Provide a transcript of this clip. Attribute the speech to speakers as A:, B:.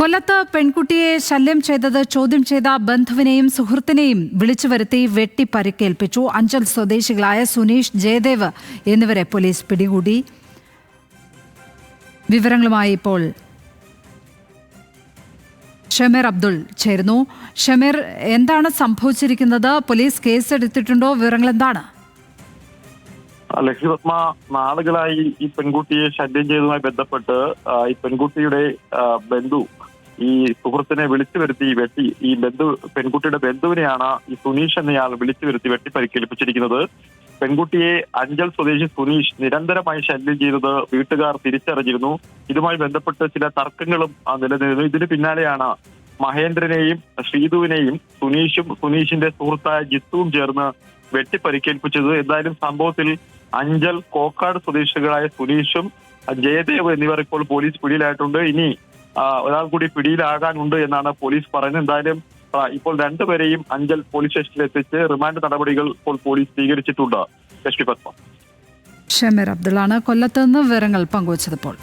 A: കൊല്ലത്ത് പെൺകുട്ടിയെ ശല്യം ചെയ്തത് ചോദ്യം ചെയ്ത ബന്ധുവിനെയും സുഹൃത്തിനെയും വിളിച്ചു വരുത്തി വെട്ടി പരിക്കേൽപ്പിച്ചു. അഞ്ചൽ സ്വദേശികളായ സുനീഷ് ജയദേവ് എന്നിവരെ പോലീസ് പിടികൂടി. വിവരങ്ങളുമായി ഇപ്പോൾ ഷമീർ അബ്ദുൾ ചേരുന്നു. ഷമീർ എന്താണ് സംഭവിച്ചിരിക്കുന്നത്? പോലീസ് കേസ് എടുത്തിട്ടുണ്ടോ വിവരങ്ങൾ എന്താണ്
B: ലക്ഷ്മിപത്മ നാളുകളായി ഈ പെൺകുട്ടിയെ ശല്യം ചെയ്തതുമായി ബന്ധപ്പെട്ട് ഈ പെൺകുട്ടിയുടെ ബന്ധു ഈ സുഹൃത്തിനെ വിളിച്ചു വരുത്തി വെട്ടി ഈ ബന്ധു പെൺകുട്ടിയുടെ ബന്ധുവിനെയാണ് ഈ സുനീഷ് എന്നയാൾ വിളിച്ചു വരുത്തി വെട്ടി പരിക്കേൽപ്പിച്ചിരിക്കുന്നത് പെൺകുട്ടിയെ അഞ്ചൽ സ്വദേശി സുനീഷ് നിരന്തരമായി ശല്യം ചെയ്തത് വീട്ടുകാർ തിരിച്ചറിഞ്ഞിരുന്നു. ഇതുമായി ബന്ധപ്പെട്ട് ചില തർക്കങ്ങളും നിലനിന്നിരുന്നു. ഇതിന് പിന്നാലെയാണ് മഹേന്ദ്രനെയും ശ്രീതുവിനെയും സുനീഷും സുനീഷിന്റെ സുഹൃത്തായ ജിത്തുവും ചേർന്ന് വെട്ടി പരിക്കേൽപ്പിച്ചത് എന്തായാലും സംഭവത്തിൽ അഞ്ചൽ കോക്കാട് സ്വദേശികളായ സുനീഷും ജയദേവ് എന്നിവർ ഇപ്പോൾ പോലീസ് പിടിയിലായിട്ടുണ്ട്. ഇനി ഒരാൾ കൂടി പിടിയിലാകാനുണ്ട് എന്നാണ് പോലീസ് പറയുന്നത്. എന്തായാലും ഇപ്പോൾ രണ്ടുപേരെയും അഞ്ചൽ പോലീസ് സ്റ്റേഷനിൽ എത്തിച്ച് റിമാൻഡ് നടപടികൾ ഇപ്പോൾ പോലീസ് സ്വീകരിച്ചിട്ടുണ്ട്. ലക്ഷ്മി പത്മ.
A: ഷമീർ അബ്ദുള്ളാണ് കൊല്ലത്ത് നിന്ന് വിവരങ്ങൾ പങ്കുവച്ചതിപ്പോൾ